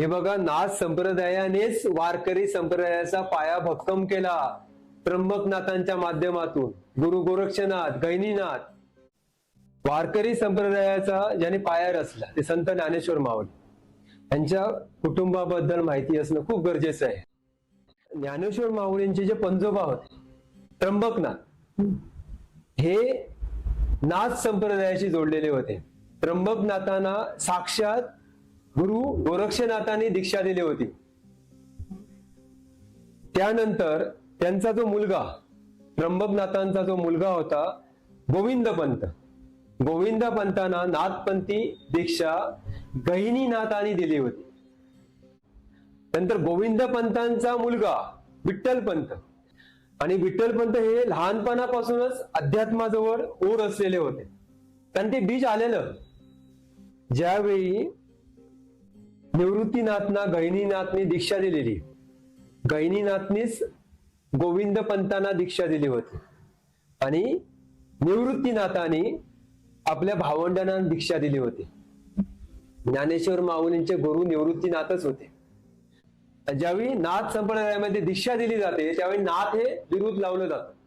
हे बघा नाथ संप्रदायानेच वारकरी संप्रदायाचा पाया भक्कम केला. त्र्यंबकनाथांच्या माध्यमातून गुरु गोरक्षनाथ गैनीनाथ वारकरी संप्रदायाचा ज्याने पाया रचला ते संत ज्ञानेश्वर मावळे. यांच्या कुटुंबाबद्दल माहिती असणं खूप गरजेचं आहे. ज्ञानेश्वर माऊलींचे जे पंजोबा होते त्र्यंबकनाथ हे नाथ संप्रदायाशी जोडलेले होते. त्र्यंबकनाथांना साक्षात गुरु गोरक्षनाथांनी दीक्षा दिली होती. त्यानंतर त्यांचा जो मुलगा त्र्यंबकनाथांचा जो मुलगा होता गोविंद पंत गोविंद पंतांना नाथपंथी दीक्षा गहिनीनाथांनी दिली होती. नंतर गोविंद पंतांचा मुलगा विठ्ठल पंत आणि विठ्ठल पंत हे लहानपणापासूनच अध्यात्माजवळ ओढ असलेले होते. कारण ते बीज आलेलं. ज्यावेळी निवृत्तीनाथना गहिनीनाथनी दीक्षा दिलेली. गहिनीनाथनीच गोविंद पंतांना दीक्षा दिली होती. आणि निवृत्तीनाथाने आपल्या भावंडांना दीक्षा दिली होती. ज्ञानेश्वर माऊलींचे गुरु निवृत्तीनाथच होते. ज्यावेळी नाथ संप्रदायामध्ये दीक्षा दिली जाते त्यावेळी नाथ हे विरुद्ध लावलं जातं.